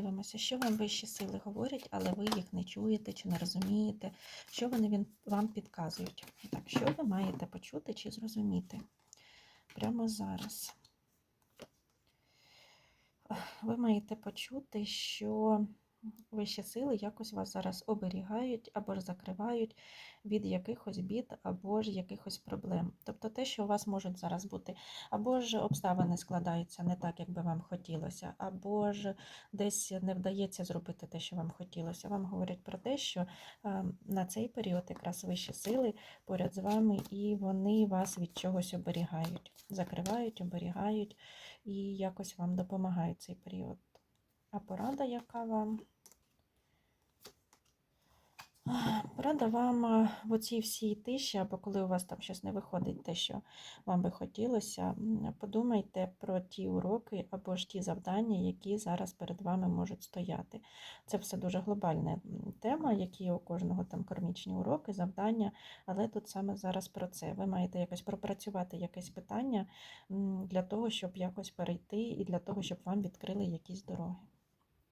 подивимося, що вам вищі сили говорять, але ви їх не чуєте чи не розумієте, що вони вам підказують. Так, що ви маєте почути чи зрозуміти прямо зараз? Ви маєте почути, що вищі сили якось вас зараз оберігають або ж закривають від якихось бід, або ж якихось проблем. Тобто те, що у вас можуть зараз бути, або ж обставини складаються не так, як би вам хотілося, або ж десь не вдається зробити те, що вам хотілося. Вам говорять про те, що на цей період якраз вищі сили поряд з вами, і вони вас від чогось оберігають, закривають, оберігають і якось вам допомагають цей період. А порада, яка вам? Порада вам в оцій всій тиші, або коли у вас там щось не виходить, те, що вам би хотілося, подумайте про ті уроки або ж ті завдання, які зараз перед вами можуть стояти. Це все дуже глобальна тема, які у кожного там кармічні уроки, завдання, але тут саме зараз про це. Ви маєте якось пропрацювати якесь питання для того, щоб якось перейти, і для того, щоб вам відкрили якісь дороги.